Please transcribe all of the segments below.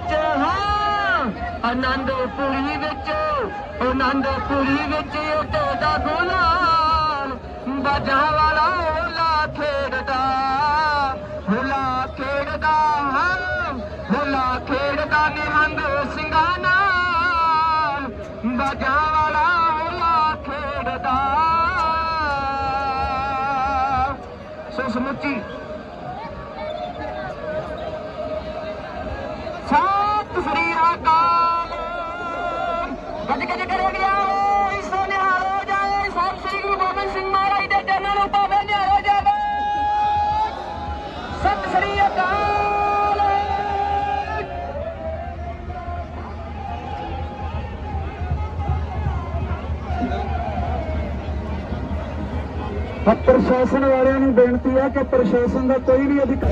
ਵਿੱਚ ਹਾਂ ਆਨੰਦਪੁਰੀ ਵਿੱਚ ਆਨੰਦਪੁਰੀ ਵਿੱਚ ਉੱਤੇ ਦਾ ਗੁਲਾਲ ਬਾਜਾਂ ਵਾਲਾ ਹੋਲਾ ਖੇਡਦਾ ਹੋਲਾ ਖੇਡਦਾ ਹਾਂ ਹੋਲਾ ਖੇਡਦਾ ਨਿਹੰਗ ਪ੍ਰਸ਼ਾਸਨ ਵਾਲਿਆਂ ਨੂੰ ਬੇਨਤੀ ਹੈ ਕਿ ਪ੍ਰਸ਼ਾਸਨ ਦਾ ਕੋਈ ਵੀ ਅਧਿਕਾਰ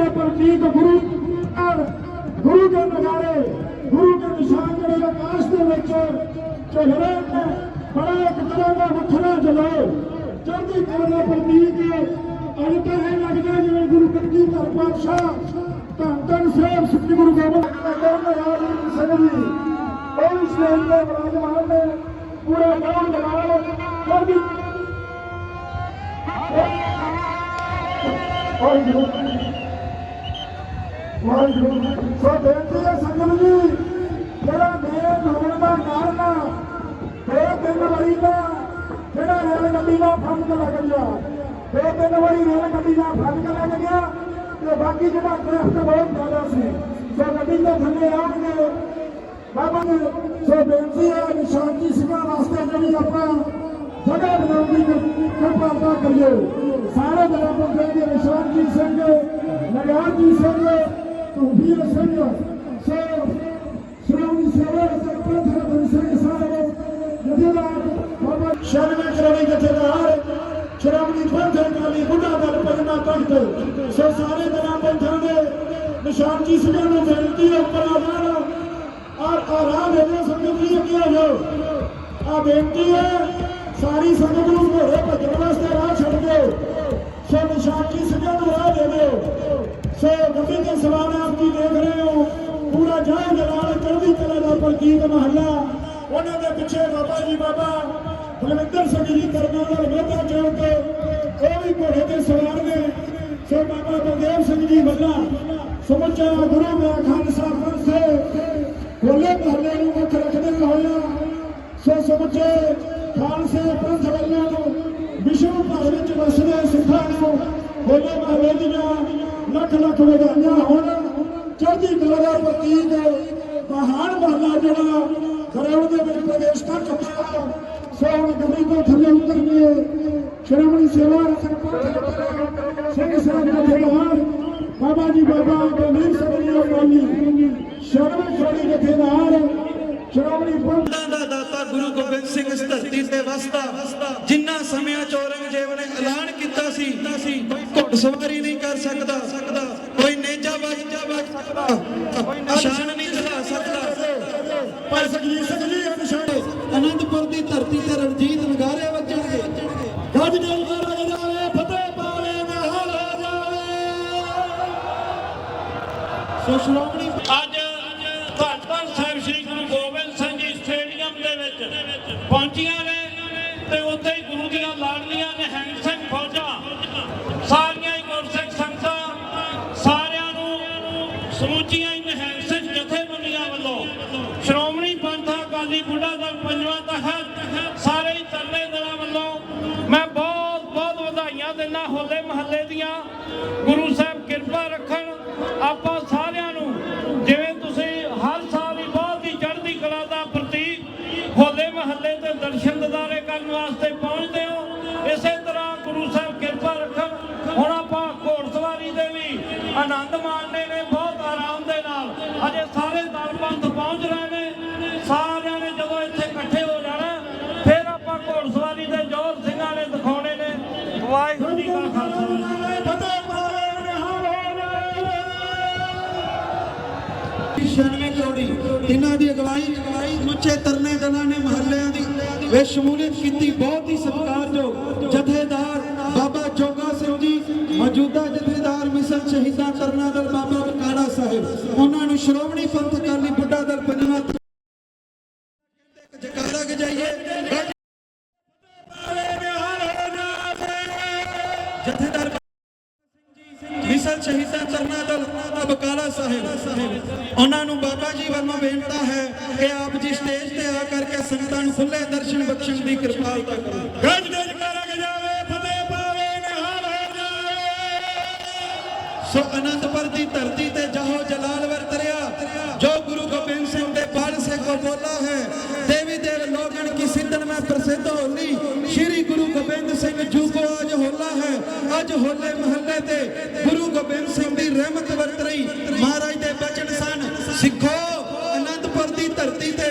ਚੜ੍ਹਦੀ ਕਲਾ ਦਾ ਪ੍ਰਤੀਕ ਗੁਰੂ ਔਰ ਗੁਰੂ ਦੇ ਨਜ਼ਾਰੇ ਗੁਰੂ ਦੇ ਨਿਸ਼ਾਨ ਜਿਹੜੇ ਆਕਾਸ਼ ਦੇ ਵਿੱਚ ਝੁਲ ਰਹੇ ਨੇ ਬੜਾ ਇੱਕ ਤਰ੍ਹਾਂ ਦਾ ਵੱਖਰਾ ਜਲਾਓ ਚੜ੍ਹਦੀ ਕਲਾ ਦਾ ਪ੍ਰਤੀਕ ਅੱਜ ਤਾਂ ਇਹ ਲੱਗਦਾ ਜਿਵੇਂ ਗੁਰੂ ਕਲਗੀ ਧਰ ਪਾਤਸ਼ਾਹ ਧੰਨ ਧੰਨ ਸਾਹਿਬ ਸ੍ਰੀ ਗੁਰੂ ਗੋਬਿੰਦ ਸਿੰਘ ਜੀ ਉਹ ਇਸਲਾਮ ਦੇ ਵਿਰਾਜਮਾਨ ਨੇ ਪੂਰਾ ਨਾਮ ਜਲਾਲ ਚੜ੍ਹਦੀ ਵਾਹਿਗੁਰੂ ਵਾਹਿਗੁਰੂ ਸੋ ਬੇਨਤੀ ਹੈ ਸੰਗਤ ਜੀ, ਜਿਹੜਾ ਮੇਲ ਹੋਣ ਦਾ ਕਾਰਨ ਦੋ ਤਿੰਨ ਵਾਰੀ ਦਾ ਜਿਹੜਾ ਰੇਲ ਗੱਡੀ ਦਾ ਫੰਡ ਲੱਗ ਗਿਆ। ਦੋ ਤਿੰਨ ਵਾਰੀ ਰੇਲ ਗੱਡੀ ਦਾ ਫੰਡ ਲੱਗ ਗਿਆ ਤੇ ਬਾਕੀ ਜਿਹੜਾ ਦਰਖਤ ਬਹੁਤ ਜ਼ਿਆਦਾ ਸੀ। ਸੋ ਗੱਡੀ ਦੇ ਥੱਲੇ ਆਉਣਗੇ ਬਾਬਾ ਜੀ, ਸੋ ਬੇਨਤੀ ਹੈ ਕਿ ਸਿੰਘਾਂ ਵਾਸਤੇ ਜਿਹੜੀ ਆਪਾਂ ਜਗ੍ਹਾ ਬਣਾਉਣ ਦੀ ਕਿਰਪਾਲਤਾ ਕਰਿਓ ਸਾਰੇ ਦਲਾਂ ਬੰਦੇ ਦੇ ਨਿਸ਼ਾਨਜੀਤ ਸਿੰਘ ਨਗਾਰਜੀਤ ਸਿੰਘ ਧੂਬੀਰ ਸਿੰਘ ਸੋ ਸ਼੍ਰੋਮਣੀ ਸੇਵਾ ਸਰਪੰਚ ਹਰਬੰਸ ਸਿੰਘ ਸਾਹਿਬ ਜਥੇਦਾਰ ਬਾਬਾ ਸ਼ਰਮਾ ਕਰਨੀ ਜਥੇਦਾਰ ਸ਼੍ਰੋਮਣੀ ਪੰਥ ਅਕਾਲੀ ਬੁੱਢਾ ਦਲ ਪਜਨਾ ਤਖਤ ਸੋ ਸਾਰੇ ਦਲਾਂ ਪੰਥਾਂ ਦੇ ਨਿਸ਼ਾਨਜੀਤ ਸਿੰਘਾਂ ਨੂੰ ਬੇਨਤੀ ਹੈ ਉੱਪਰ ਆ ਜਾਣ ਔਰ ਆਰਾਮ ਦੇ ਸੰਗਤ ਜੀ ਅੱਗੇ ਆ ਜਾਓ। ਆ ਬੇਨਤੀ ਹੈ, ਸਾਰੀ ਸੰਗਤ ਨੂੰ ਘੋੜੇ ਭੱਜਣ ਵਾਸਤੇ ਰਾਹ ਛੱਡ ਦਿਓ। ਸੋ ਨਿਸ਼ਾਨੀ ਸਿੰਘਾਂ ਨੂੰ ਰਾਹ ਦੇ ਦਿਓ। ਸੋ ਗੱਡੀ ਦੇ ਸਵਾਰ ਆਪ ਜੀ ਦੇਖ ਰਹੇ ਹੋ? ਪੂਰਾ ਜਹਾਂ ਜਲਾਲ ਚੜ੍ਹਦੀ ਕਲਾ ਦਾ ਪ੍ਰਤੀਕ ਮਹੱਲਾ। ਉਹਨਾਂ ਦੇ ਪਿੱਛੇ ਬਾਬਾ ਜੀ, ਬਾਬਾ ਬਲਵਿੰਦਰ ਸਿੰਘ ਜੀ ਕਰਨਾ ਦਾ ਮੋਢਾ ਚੌਂਕ। ਉਹ ਵੀ ਘੋੜੇ ਤੇ ਸਵਾਰ ਨੇ। ਸੋ ਬਾਬਾ ਬਲਦੇਵ ਸਿੰਘ ਜੀ ਵੱਲਾ ਸਮੁੱਚਾ ਗੁਰੂ ਦਾ ਖਾਲਸਾ ਪੰਥ ਹੋਲੇ ਮਹੱਲੇ ਨੂੰ ਮੁੱਖ ਰੱਖਦੇ ਹੋਇਆ। ਸੋ ਸਮੁੱਚੇ ਖਾਲਸੇ ਪੰਥ ਵੱਲੋਂ ਵਿਸ਼ਵ ਭਰ ਵਿੱਚ ਵਸਦੇ ਸਿੱਖਾਂ ਨੂੰ ਹੋਲੇ ਮਹੱਲੇ ਦੀਆਂ ਲੱਖ ਲੱਖ ਵਧਾਈਆਂ। ਹੋਣ ਚੜ੍ਹਦੀ ਕਲਾ ਦਾ ਪ੍ਰਤੀਕ ਮਹਾਨ ਮਹੱਲਾ ਜਿਹੜਾ ਗਰਾਊਂਡ ਦੇ ਵਿੱਚ ਪ੍ਰਵੇਸ਼ ਕਰ ਚੁੱਕਾ ਸੋ ਹੁਣ ਗੱਡੀ ਤੋਂ ਥੱਲੇ ਉਤਰਨੇ ਸ਼੍ਰੋਮਣੀ ਸੇਵਾ ਸਰਪੰਚ ਸਿੰਘ ਸਾਹਿਬ ਦਾ ਜਥੇਦਾਰ ਬਾਬਾ ਜੀ ਬਾਬਾ ਗੰਭੀਰ ਸਿੰਘ ਜੀ ਅਕਾਲੀ ਸ਼ਰਮ ਛੋੜੀ ਜਥੇਦਾਰ ਸ਼੍ਰੋਮਣੀ ਪੰਥ ਦਾ ਦਾਤਾ ਗੁਰੂ ਗੋਬਿੰਦ ਸਿੰਘ ਇਸ ਧਰਤੀ ਤੇ ਵਸਦਾ। ਜਿੰਨਾ ਸਮਿਆਂ ਚ ਔਰੰਗਜ਼ੇਬ ਨੇ ਐਲਾਨ ਕੀਤਾ ਸੀ ਕੋਈ ਘੋੜ ਸਵਾਰੀ ਨਹੀਂ ਕਰ ਸਕਦਾ। ਕੋਈ ਨੇਜਾ ਵੱਜ ਵੱਜ ਸਕਦਾ। ਕੋਈ ਨਿਸ਼ਾਨ ਨਹੀਂ ਚਲਾ ਸਕਦਾ। ਪਰ ਜੀ ਇਹ ਨਿਸ਼ਾਨੇ ਅਨੰਦਪੁਰ ਦੀ ਧਰਤੀ ਤੇ ਰਣਜੀਤ ਨਗਾਰੇ ਵੱਜਣਗੇ। ਗੱਜ ਜਲ ਕਰ ਜਾਵੇ ਫਤਿਹ ਪਾਵੇ ਜਾਵੇ ਸੋ ਸ਼੍ਰੋਮਣੀ ਪਹੁੰਚੀਆਂ ਨੇ ਤੇ ਉੱਥੇ ਹੀ ਗੁਰੂ ਦੀਆਂ ਲਾਡਲੀਆਂ ਨਿਹੰਗ ਸਿੰਘ ਫੌਜਾਂ। ਸਾਰੀਆਂ ਹੀ ਗੁਰਸਿੱਖ ਸੰਗਤਾਂ, ਸਾਰਿਆਂ ਨੂੰ ਸਮੁੱਚੀਆਂ ਹੀ ਨਿਹੰਗ ਸਿੰਘ ਜਥੇਬੰਦੀਆਂ ਵੱਲੋਂ। ਸ਼੍ਰੋਮਣੀ ਪੰਥ ਅਕਾਲੀ ਬੁੱਢਾ ਦਲ ਪੰਜਵਾਂ ਤਹਿਤ ਸਾਰੇ ਹੀ ਤਰਲੇ ਦਲਾਂ ਵੱਲੋਂ ਮੈਂ ਬਹੁਤ ਬਹੁਤ ਵਧਾਈਆਂ ਦਿੰਦਾ ਹੋਲੇ ਮਹੱਲੇ ਦੀਆਂ। ਗੁਰੂ ਸਾਹਿਬ ਕਿਰਪਾ ਰੱਖਣ, ਆਪਾਂ ਸਾਰਿਆਂ ਕਰਨ ਵਾਸਤੇ ਪਹੁੰਚਦੇ ਹੋ। ਇਸੇ ਤਰ੍ਹਾਂ ਗੁਰੂ ਸਾਹਿਬ ਕਿਰਪਾ ਰੱਖਣ। ਹੁਣ ਆਪਾਂ ਘੋੜਸਵਾਰੀ ਦੇ ਵੀ ਆਨੰਦ ਮਾਣਨੇ ਨੇ, ਬਹੁਤ ਆਰਾਮ ਦੇ ਨਾਲ। ਅਜੇ ਸਾਰੇ ਦਲ ਪਹੁੰਚ ਰਹੇ ਨੇ। ਸਾਰਿਆਂ ਨੇ ਜਦੋਂ ਇੱਥੇ ਇਕੱਠੇ ਹੋ ਜਾਣਾ, ਫਿਰ ਆਪਾਂ ਘੋੜਸਵਾਰੀ ਦੇ ਜੋਰ ਸਿੰਘਾਂ ਨੇ ਦਿਖਾਉਣੇ ਨੇ। ਵਾਹਿਗੁਰੂ ਜੀ ਕਾ ਖਾਲਸਾ। ਫਤਿਹ ਕਰੋੜੀ। ਇਹਨਾਂ ਦੀ ਅਗਵਾਈ ਸਮੁੱਚੇ ਤਰਨੇ ਦਲਾਂ ਨੇ, ਮਹੱਲਿਆਂ ਦੀ। ਵੇ ਸ਼ਮੂਲੀਅਤ ਕੀਤੀ, ਬਹੁਤ ਹੀ ਸਤਿਕਾਰਯੋਗ ਜਥੇਦਾਰ ਬਾਬਾ ਜੋਗਾ ਸਿੰਘ ਜੀ, ਮੌਜੂਦਾ ਜਥੇਦਾਰ ਮਿਸਲ ਸ਼ਹੀਦਾਂ ਤਰਨਾ ਦਲ ਬਾਬਾ ਬਕਾਲਾ ਸਾਹਿਬ, ਉਹਨਾਂ ਨੂੰ ਸ਼੍ਰੋਮਣੀ ਪੰਥ ਅਕਾਲੀ ਬੁੱਢਾ ਦਲ ਪੰਜਵਾਂ ਜਕਾਰਾ ਗਜਾਈਏ। ਜਥੇਦਾਰ ਮਿਸਲ ਸ਼ਹੀਦਾਂ ਸਾਹਿਬ। ਉਹਨਾਂ ਨੂੰ ਬਾਬਾ ਜੀ ਵੱਲੋਂ ਬੇਨਤਾ ਹੈ ਕਿ ਆਪ ਜੀ ਸਟੇਜ ਤੇ ਆ ਕਰਕੇ ਸੰਗਤਾਂ ਨੂੰ ਖੁੱਲੇ ਦਰਸ਼ਨ ਬਖਸ਼ਣ ਦੀ ਕਿਰਪਾਲਤਾ ਕਰੋ। ਗੱਜ ਗੱਜ ਜਾਵੇ ਫਤਿਹ ਪਾਵੇ ਨਿਹਾਲ ਜਾਵੇ। ਸੋ ਅਨੰਦਪੁਰ ਦੀ ਧਰਤੀ ਤੇ ਜਾਹੋ ਜਲਾਲ ਵਰਤਰਿਆ ਜੋ ਗੁਰੂ ਗੋਬਿੰਦ ਸਿੰਘ ਦੇ ਬਲ ਸੇ ਕੋ ਬੋਲਾ ਹੈ ਦੇਵੀ ਦੇਵ ਲੋਗਣ ਕੀ ਸਿੰਧਨ ਮੈਂ ਪ੍ਰਸਿੱਧ ਹੋਲੀ। ਸ਼੍ਰੀ ਗੁਰੂ ਗੋਬਿੰਦ ਸਿੰਘ ਜੀ ਕੋ ਅੱਜ ਹੋਲੇ ਮਹੱਲੇ ਤੇ ਗੁਰੂ ਗੋਬਿੰਦ ਸਿੰਘ ਦੀ ਰਹਿਮਤ ਵਰਤ ਰਹੀ। ਮਹਾਰਾਜ ਦੇ ਬਚਨ ਸਨ, ਸਿੱਖੋ ਅਨੰਦਪੁਰ ਦੀ ਧਰਤੀ ਤੇ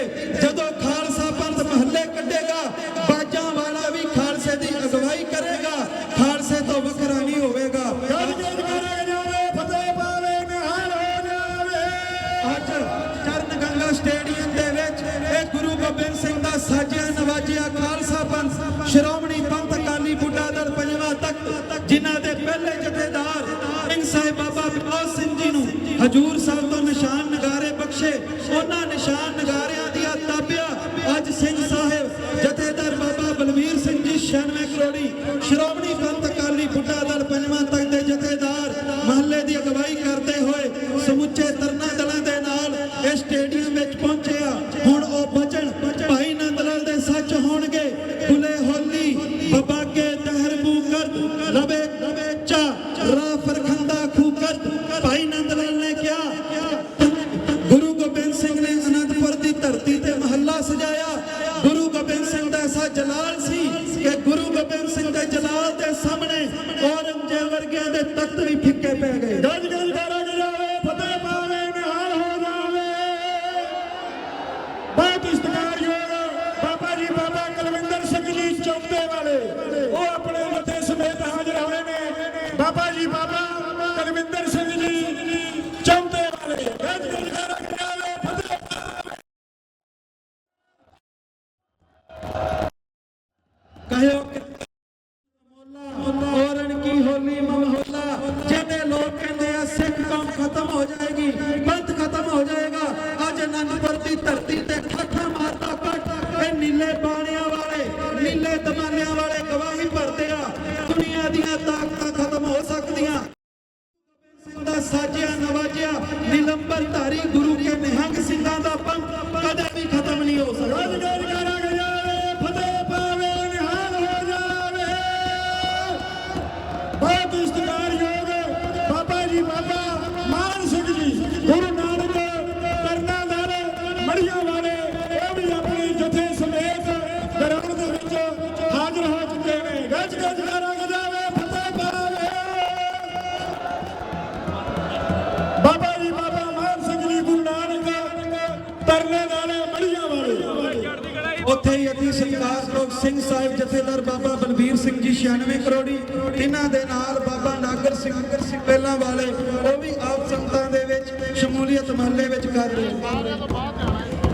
ਅਤੀ ਸਤਿਕਾਰਯੋਗ ਸਿੰਘ ਸਾਹਿਬ ਜਥੇਦਾਰ ਬਾਬਾ ਬਲਬੀਰ ਸਿੰਘ ਜੀ 96 ਕਰੋੜੀ ਇਹਨਾਂ ਦੇ ਨਾਲ ਬਾਬਾ ਨਾਗਰ ਸਿੰਘ ਸਿੰਘ ਪਹਿਲਾਂ ਵਾਲੇ ਉਹ ਵੀ ਆਪ ਸੰਗਤਾਂ ਦੇ ਵਿੱਚ ਸ਼ਮੂਲੀਅਤ ਮਹੱਲੇ ਵਿੱਚ ਕਰ ਰਹੇ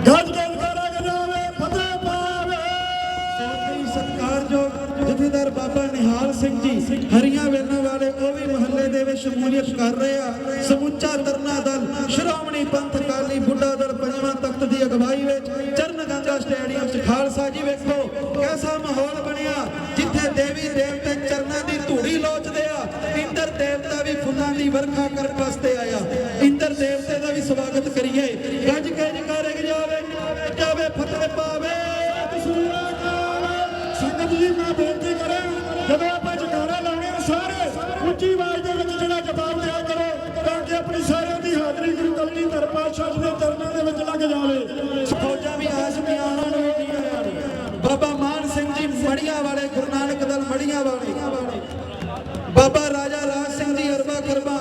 ਗੱਜ ਗੱਜ ਕਰਾਂਗੇ ਜਾਵੇ ਫਤਿਹ ਪਾਵੇ। ਉੱਥੇ ਹੀ ਸਤਿਕਾਰਯੋਗ ਜਥੇਦਾਰ ਬਾਬਾ ਨਿਹਾਲ ਸਿੰਘ ਜੀ ਹਰੀਆਂ ਵੇਲਾਂ ਵਾਲੇ ਉਹ ਵੀ ਮਹੱਲੇ ਦੇ ਵਿੱਚ ਸ਼ਮੂਲੀਅਤ ਕਰ ਰਹੇ ਆ। ਸਮੁੱਚਾ ਤਰਨਾ ਦਲ ਸ਼੍ਰੋਮਣੀ ਪੰਥ ਅਕਾਲੀ ਬੁੱਢਾ ਦਲ ਖਾਲਸਾ ਜੀ ਵੇਖੋ, ਕੈਸਾ ਮਾਹੌਲ ਬਣਿਆ, ਜਿੱਥੇ ਦੇਵੀ ਦੇਵਤੇ ਚਰਨਾਂ ਦੀ ਧੂੜੀ ਲੋਚਦੇ ਆ, ਇੰਦਰ ਦੇਵਤਾ ਵੀ ਫੁੱਲਾਂ ਦੀ ਵਰਖਾ ਕਰਨ ਵਾਸਤੇ ਆਇਆ। ਇੰਦਰ ਦੇਵਤੇ ਦਾ ਵੀ ਸਵਾਗਤ ਕਰੀਏ। ਗੱਜ ਕੇ ਜਕਾਰੇ ਜਾਵੇ ਜਾਵੇ ਫਤਿਹ ਪਾਵੇ। ਸੰਗਤ ਜੀ, ਮੈਂ ਬੇਨਤੀ ਕਰਾਂ, ਜਦੋਂ ਆਪਾਂ ਜਕਾਰਾ ਲਾਉਣੇ ਆ ਸਾਰੇ, ਉੱਚੀ ਆਵਾਜ਼ ਦੇ ਵਿੱਚ ਜਿਹੜਾ ਜਵਾਬ ਦਿਆ ਕਰੋ, ਤਾਂ ਕਿ ਆਪਣੀ ਸਾਰਿਆਂ ਦੀ ਹਾਜ਼ਰੀ ਗੁਰੂ ਕਲਗੀ ਧਰ ਪਾਤਸ਼ਾਹ ਦੇ ਚਰਨਾਂ ਦੇ ਵਿੱਚ ਲੱਗ ਜਾਵੇ। ਫੌਜਾਂ ਵੀ ਆਜ਼ਮੀਆਂ ਨੂੰ ਹੁੰਦੀਆਂ ਨੇ ਬਾਬਾ ਮਾਨ ਸਿੰਘ ਜੀ ਮੜੀਆਂ ਵਾਲੇ, ਗੁਰੂ ਨਾਨਕ ਦਲ ਮੜੀਆਂ ਵਾਲੇ। ਬਾਬਾ ਰਾਜਾ ਰਾਜ ਸਿੰਘ ਜੀ ਅਰਬਾ ਕਰਬਾ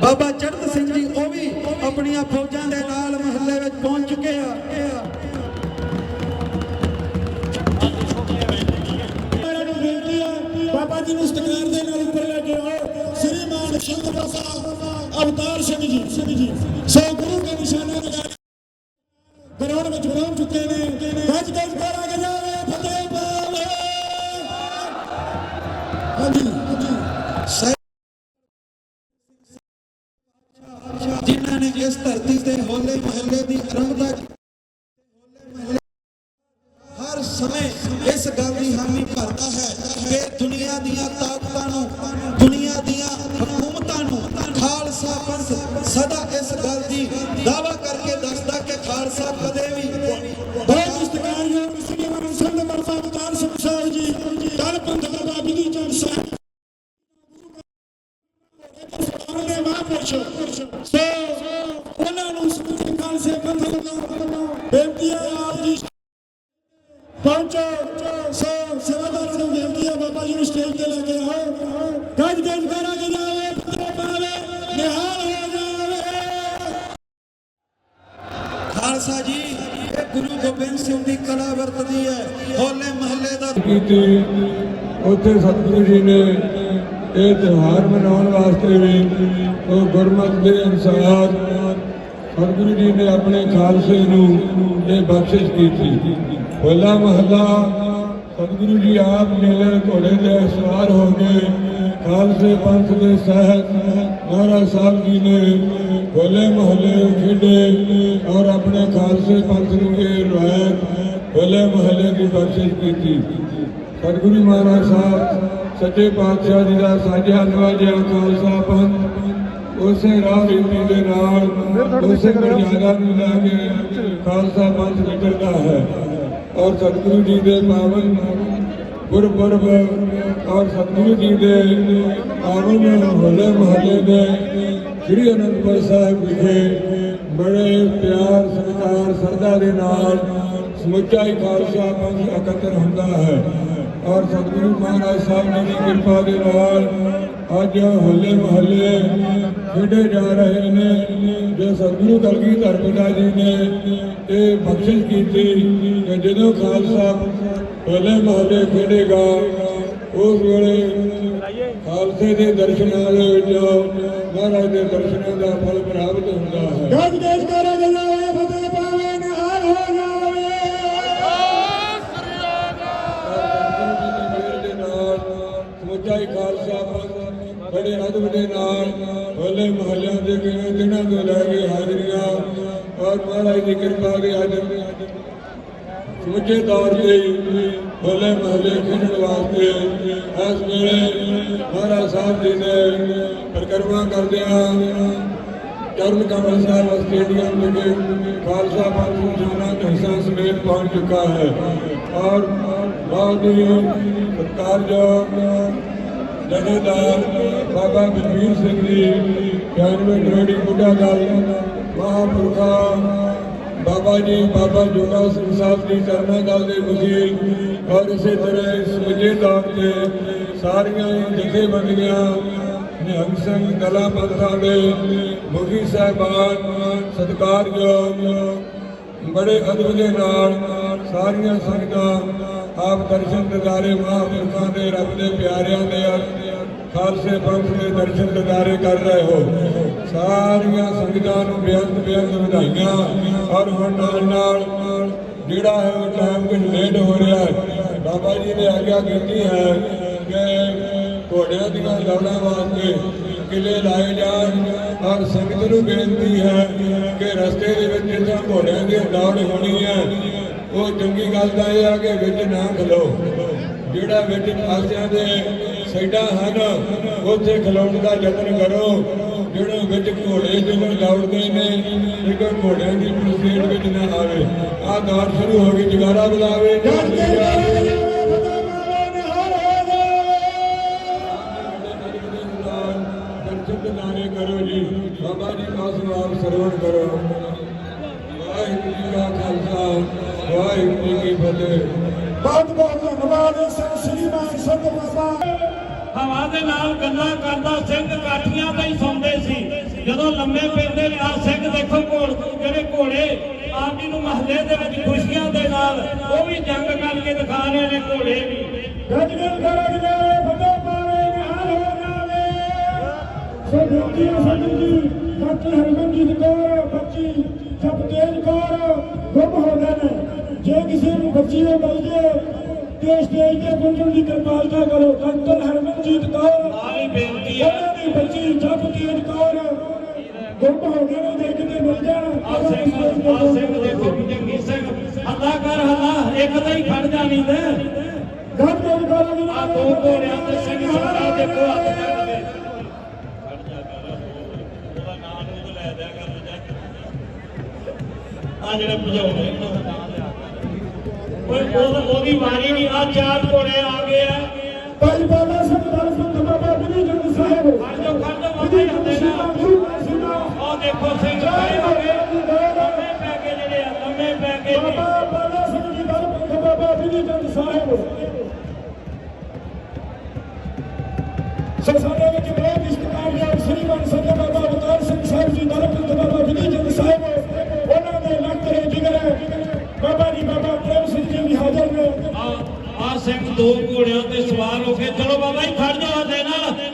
ਬਾਬਾ ਚੜਤ ਸਿੰਘ ਜੀ, ਉਹ ਵੀ ਆਪਣੀਆਂ ਫੌਜਾਂ ਦੇ ਨਾਲ ਮਹੱਲੇ ਵਿੱਚ ਪਹੁੰਚ ਚੁੱਕੇ ਆ। ਨੂੰ ਬਾਬਾ ਜੀ ਨੂੰ ਸਤਿਕਾਰ ਦੇ ਨਾਲ ਉੱਪਰ ਲੈ ਕੇ ਆਓ। ਸ੍ਰੀ ਮਾਨ ਸੰਤ ਬਾਬਾ ਅਵਤਾਰ ਸਿੰਘ ਜੀ। ਸਿੰਘ ਜੀ ਸੋ ਗੁਰੂ ਦੇ ਨਿਸ਼ਾਨੇ ਲਗਾ ਜਿਨ੍ਹਾਂ ਨੇ ਇਸ ਧਰਤੀ ਤੇ ਹੋਲੇ ਮਹੱਲੇ ਦੀ ਆਰੰਭਤਾ ਗੱਜ ਗੱਜ ਕਰਾ ਜਾਵੇ ਫਤਿਹ ਪਾਵੇ, ਨਿਹਾਲ ਹੋ ਜਾਵੇ। ਖਾਲਸਾ ਜੀ, ਇਹ ਗੁਰੂ ਗੋਬਿੰਦ ਸਿੰਘ ਦੀ ਕਲਾ ਵਰਤਦੀ ਹੈ, ਹੋਲੇ ਮਹੱਲੇ ਦਾ ਕੀਤੀ ਉੱਥੇ ਸਤਿਗੁਰੂ ਜੀ ਨੇ ਇਹ ਤਿਉਹਾਰ ਮਨਾਉਣ ਵਾਸਤੇ ਵੀ ਉਹ ਗੁਰਮਤਿ ਦੇ ਅਨੁਸਾਰ ਸਤਿਗੁਰੂ ਜੀ ਨੇ ਆਪਣੇ ਖਾਲਸੇ ਨੂੰ ਇਹ ਬਖਸ਼ਿਸ਼ ਕੀਤੀ। ਹੋਲਾ ਮਹੱਲਾ, ਸਤਿਗੁਰੂ ਜੀ ਆਪ ਨੀਲੇ ਘੋੜੇ ਦੇ ਸਵਾਰ ਹੋ ਕੇ ਖਾਲਸੇ ਪੰਥ ਦੇ ਸਹਿਤ ਮਹਾਰਾਜ ਸਾਹਿਬ ਜੀ ਨੇ ਹੋਲੇ ਮਹੱਲੇ ਖੇਡੇ ਔਰ ਆਪਣੇ ਖਾਲਸੇ ਪੰਥ ਨੂੰ ਇਹ ਰਵਾਇਤ ਹੋਲੇ ਮਹੱਲੇ ਦੀ ਬਖਸ਼ਿਸ਼ ਕੀਤੀ। ਸਤਿਗੁਰੂ ਮਹਾਰਾਜ ਸਾਹਿਬ ਸੱਚੇ ਪਾਤਸ਼ਾਹ ਜੀ ਦਾ ਸਾਜਿਆ ਨਵਾਜਿਆ ਖਾਲਸਾ ਪੰਥ। ਉਸੇ ਰਾਹ ਰੀਤੀ ਦੇ ਨਾਲ ਉਸੇ ਮਰਜ਼ਾਦਾ ਨੂੰ ਲੈ ਕੇ ਖਾਲਸਾ ਪੰਥ ਵਿਚਰਦਾ ਹੈ। ਔਰ ਸਤਿਗੁਰੂ ਜੀ ਦੇ ਪਾਵਨ ਗੁਰਪੁਰਬ ਔਰ ਸਤਿਗੁਰੂ ਜੀ ਦੇ ਪਾਵਨ ਹੋਲੇ ਮਹੱਲੇ ਦੇ ਸ੍ਰੀ ਅਨੰਦਪੁਰ ਸਾਹਿਬ ਵਿਖੇ ਬੜੇ ਪਿਆਰ, ਸਤਿਕਾਰ ਸਰਦਾ ਦੇ ਨਾਲ ਸਮੁੱਚਾ ਹੀ ਖਾਲਸਾ ਪੰਥ ਇਕੱਤਰ ਹੁੰਦਾ ਹੈ। ਔਰ ਸਤਿਗੁਰੂ ਮਹਾਰਾਜ ਸਾਹਿਬ ਜੀ ਦੀ ਕਿਰਪਾ ਦੇ ਨਾਲ ਅੱਜ ਹੋਲੇ ਮਹੱਲੇ ਖੇਡੇ ਜਾ ਰਹੇ ਨੇ। ਜੋ ਸਤਿਗੁਰੂ ਕਲਗੀ ਧਰਮਦਾ ਜੀ ਨੇ ਇਹ ਬਖਸ਼ਿਸ਼ ਕੀਤੀ ਕਿ ਜਦੋਂ ਖਾਲਸਾ ਹੋਲੇ ਮਹੱਲੇ ਖੇਡੇਗਾ ਉਸ ਵੇਲੇ ਖਾਲਸੇ ਦੇ ਦਰਸ਼ਨਾਂ ਦੇ ਵਿੱਚ ਮਹਾਰਾਜ ਦੇ ਦਰਸ਼ਨਾਂ ਦਾ ਫਲ ਪ੍ਰਾਪਤ ਹੁੰਦਾ ਹੈ। ਗੱਜ ਗੱਜ ਕਰਾ ਜਾਵੇ ਫਤਿਹ ਪਾਵੇ ਨਿਹਾਲ ਹੋ ਜਾਵੇ ਸਮੁੱਚਾ ਹੀ ਖਾਲਸਾ ਪੰਥ ਬੜੇ ਅਦਬ ਦੇ ਨਾਲ ਹੋਲੇ ਮਹੱਲਿਆਂ ਦੇ ਕਿਹੜੇ ਦਿਨਾਂ ਤੋਂ ਲੈ ਕੇ ਹਾਜ਼ਰੀਆਂ ਔਰ ਮਹਾਰਾਜ ਦੀ ਕਿਰਪਾ ਦੇ ਅੱਜ ਸਮੁੱਚੇ ਤੌਰ ਤੇ ਹੋਲੇ ਮਹੱਲੇ ਖੇਡਣ ਵਾਸਤੇ ਇਸ ਵੇਲੇ ਮਹਾਰਾਜ ਸਾਹਿਬ ਜੀ ਨੇ ਪ੍ਰਕਰਮਾ ਕਰਦਿਆਂ ਚਰਨ ਕਮਲ ਸਾਹਿਬ ਸਟੇਡੀਅਮ ਵਿਖੇ ਖਾਲਸਾ ਪੰਥ ਜੋਨਾ ਹਿੱਸਾ ਸਮੇਤ ਪਹੁੰਚ ਚੁੱਕਾ ਹੈ। ਔਰ ਬਹੁਤ ਹੀ ਸਤਿਕਾਰਯੋਗ ਜਥੇਦਾਰ ਬਾਬਾ ਬਲਵੀਰ ਸਿੰਘ ਜੀ 91 ਡਰੋੜੀ ਬੁੱਢਾ ਦਲ, ਮਹਾਂਪੁਰਖਾ, ਬਾਬਾ ਜੀ, ਬਾਬਾ ਜੋਗਾ ਸਿੰਘ ਸਾਹਿਬ ਦੀ ਚਰਨਾਂ ਦਲ ਦੇ ਵਕੀਲ ਔਰ ਇਸੇ ਤਰ੍ਹਾਂ ਸਮੁੱਚੇ ਤੌਰ ਤੇ ਸਾਰੀਆਂ ਜਥੇਬੰਦੀਆਂ, ਨਿਹੰਗ ਸਿੰਘ ਦਲਾਂ ਪੰਥਾਂ ਦੇ ਮੁਖੀ ਸਾਹਿਬਾਨ, ਸਤਿਕਾਰਯੋਗ, ਬੜੇ ਅਦਬ ਦੇ ਨਾਲ ਸਾਰੀਆਂ ਸੰਗਤਾਂ ਆਪ ਦਰਸ਼ਨ ਦਿਦਾਰੇ ਮਹਾਂਪੁਰਖਾਂ ਦੇ ਰੱਬ ਦੇ ਪਿਆਰਿਆਂ ਦੇ ਖਾਲਸੇ ਪੰਥ ਦੇ ਦਰਸ਼ਨ ਦਿਦਾਰੇ ਕਰ ਰਹੇ ਹੋ। ਸਾਰੀਆਂ ਸੰਗਤਾਂ ਨੂੰ ਬੇਅੰਤ ਬੇਅੰਤ ਵਧਾਈਆਂ ਔਰ ਹੁਣ ਨਾਲ ਨਾਲ ਜਿਹੜਾ ਹੈ ਉਹ ਟਾਈਮ ਕੁਝ ਲੇਟ ਹੋ ਰਿਹਾ ਹੈ। ਬਾਬਾ ਜੀ ਨੇ ਆਗਿਆ ਕੀਤੀ ਹੈ ਕਿ ਘੋੜਿਆਂ ਦੀਆਂ ਦੌੜਾਂ ਵਾਸਤੇ ਕਿਲੇ ਲਾਏ ਜਾਣ। ਔਰ ਸੰਗਤ ਨੂੰ ਬੇਨਤੀ ਹੈ ਕਿ ਰਸਤੇ ਦੇ ਵਿੱਚ ਜਿੱਥੇ ਘੋੜਿਆਂ ਦੀ ਦੌੜ ਹੋਣੀ ਹੈ, ਉਹ ਚੰਗੀ ਗੱਲ ਤਾਂ ਇਹ ਆ ਕਿ ਵਿੱਚ ਨਾ ਖਲੋ। ਜਿਹੜਾ ਵਿੱਚ ਪਾਸਿਆਂ ਦੇ ਸਾਈਡਾਂ ਹਨ, ਉੱਥੇ ਖਲੋਣ ਦਾ ਯਤਨ ਕਰੋ। ਜਿਹੜੇ ਵਿੱਚ ਘੋੜੇ ਜਦੋਂ ਦੌੜਦੇ ਨੇ ਇੱਕ ਘੋੜਿਆਂ ਦੀ ਪਰਸੇਡ ਵਿੱਚ ਨਾ ਆਵੇ। ਆਹ ਦੌੜ ਸ਼ੁਰੂ ਹੋ ਗਈ ਜਗਾਰਾ ਬੁਲਾਵੇ। ਕਰਾ ਜੀ ਬਾਬਾ ਜੀ ਦਾ ਸਵਾਲ ਸਰਵਣ ਕਰੋ। ਵਾਹਿਗੁਰੂ ਜੀ ਕਾ ਖਾਲਸਾ ਵਾਹਿਗੁਰੂ ਜੀ ਕੀ ਫਤਿਹ। ਬਹੁਤ ਬਹੁਤ ਧੰਨਵਾਦ ਸਿੰਘ ਸ੍ਰੀਮਾਨ ਸੰਤ ਬਾਬਾ ਹਵਾ ਦੇ ਨਾਲ ਗੱਲਾਂ ਕਰਦਾ ਸਿੰਘ ਕਾਠੀਆਂ ਹੀ ਜਦੋਂ ਲੰਮੇ ਪੈਂਦੇ ਨੇ। ਆ ਸਿੰਘ ਦੇਖੋ ਘੋੜ ਜਿਹੜੇ ਘੋੜੇ ਆਪ ਜੀ ਨੂੰ ਮਹੱਲੇ ਦੇ ਵਿੱਚ ਖੁਸ਼ੀਆਂ ਦੇ ਨਾਲ ਉਹ ਵੀ ਜੰਗ ਕਰਕੇ ਦਿਖਾ ਰਹੇ ਨੇ ਘੋੜੇ ਵੀ। ਗੱਜ ਗੱਜ ਕਰਾ ਜਾਵੇ ਫਤਿਹ ਪਾਵੇ ਨਿਹਾਲ ਹੋ ਜਾਵੇ। ਸੋ ਹੈ ਸੰਗਤ ਜੀ ਡਾਕਟਰ ਹਰਮਨਜੀਤ ਕੌਰ ਬੱਚੀ ਜਪਤੇਜ ਕੌਰ ਗੁੰਮ ਹੋ ਗਏ ਨੇ। ਜੇ ਕਿਸੇ ਨੂੰ ਬੱਚੀ ਉਹ ਮਿਲ ਜੇ ਤੇ ਸਟੇਜ ਤੇ ਪਹੁੰਚਣ ਦੀ ਕਿਰਪਾਲਤਾ ਕਰੋ। ਡਾਕਟਰ ਹਰਮਨਜੀਤ ਕੌਰ ਨਾਲ ਹੀ ਬੇਨਤੀ ਹੈ ਉਹਨਾਂ ਦੀ ਬੱਚੀ ਜਪਤੇਜ ਕੌਰ ਗੁੰਮ ਹੋ ਗਏ ਨੇ ਜੇ ਕਿਤੇ ਮਿਲ ਜਾਣ ਆ ਸਿੰਘ ਆ ਸਿੰਘ ਦੇਖੋ ਜੰਗੀ ਸਿੰਘ। ਹੱਲਾ ਕਰ ਹੱਲਾ ਇੱਕ ਤਾਂ ਹੀ ਖੜ ਜਾਣੀ ਤੇ ਗੱਜ ਗੱਜ ਕਰਾ ਜਾਵੇ ਆ ਦੋ ਘੋੜਿਆਂ ਤੇ ਸਿੰਘ ਸਰਦਾਰ ਦੇਖੋ ਹੱਥ ਚੜ੍ਹਦੇ ਉਹਦਾ ਨਾਮ ਨੂੰ ਲੈ ਦਿਆ ਕਰ ਆ ਜਿਹੜੇ ਭਜਾਉਂਦੇ ਉਹਨਾਂ ਦਾ ਨਾਮ ਲਿਆ ਓਏ ਉਹ ਉਹਦੀ ਵਾਰੀ ਨਹੀਂ ਆ ਚਾਰ ਘੋੜੇ ਆ ਗਏ ਆ। ਭਾਈ ਬਾਬਾ ਸਿੰਘ ਦਲ ਸਿੰਘ ਬਾਬਾ ਬਿਨੀ ਜੰਗ ਸਾਹਿਬ। ਖੜ ਜਾ ਖੜ ਜਾ ਬਾਬਾ ਜੀ ਹੁੰਦੇ ਨਾ ਦੇਖੋ ਸਿੰਘ ਖੜੇ ਹੋ ਗਏ ਲੰਮੇ ਪੈ ਕੇ ਜਿਹੜੇ ਆ ਲੰਮੇ ਪੈ ਕੇ ਜੀ। ਬਾਬਾ ਬਾਬਾ ਸਿੰਘ ਜੀ ਦਲ ਸਿੰਘ ਬਾਬਾ ਬਿਨੀ ਜੰਗ ਸਾਹਿਬ ਸੋ ਸਾਡੇ ਵਿੱਚ ਬਹੁਤ ਹੀ ਸਤਿਕਾਰਯੋਗ ਸ੍ਰੀਮਾਨ ਸੰਤ ਬਾਬਾ ਅਵਤਾਰ ਸਿੰਘ ਸਾਹਿਬ ਜੀ ਨਰਪਿੰਦ ਬਾਬਾ ਵਿਧੀ ਚੰਦ ਸਾਹਿਬ ਉਹਨਾਂ ਦੇ ਲੱਕਰੇ ਜਿਗਰ ਬਾਬਾ ਜੀ ਬਾਬਾ ਪ੍ਰੇਮ ਸਿੰਘ ਜੀ ਵੀ ਹਾਜ਼ਰ ਨੇ। ਆ ਸਿੰਘ ਦੋ ਘੋੜਿਆਂ ਤੇ ਸਵਾਰ ਹੋ ਕੇ ਚਲੋ ਬਾਬਾ ਜੀ ਖੜ ਜਾਓ ਦੇ ਨਾਲ।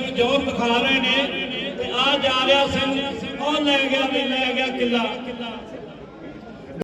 ਸਿੰਘ ਜੋਰ ਦਿਖਾ ਰਹੇ ਨੇ ਤੇ ਆ ਜਾ ਰਿਹਾ ਸਿੰਘ, ਉਹ ਲੈ ਗਿਆ ਤੇ ਲੈ ਗਿਆ ਕਿੱਲਾ।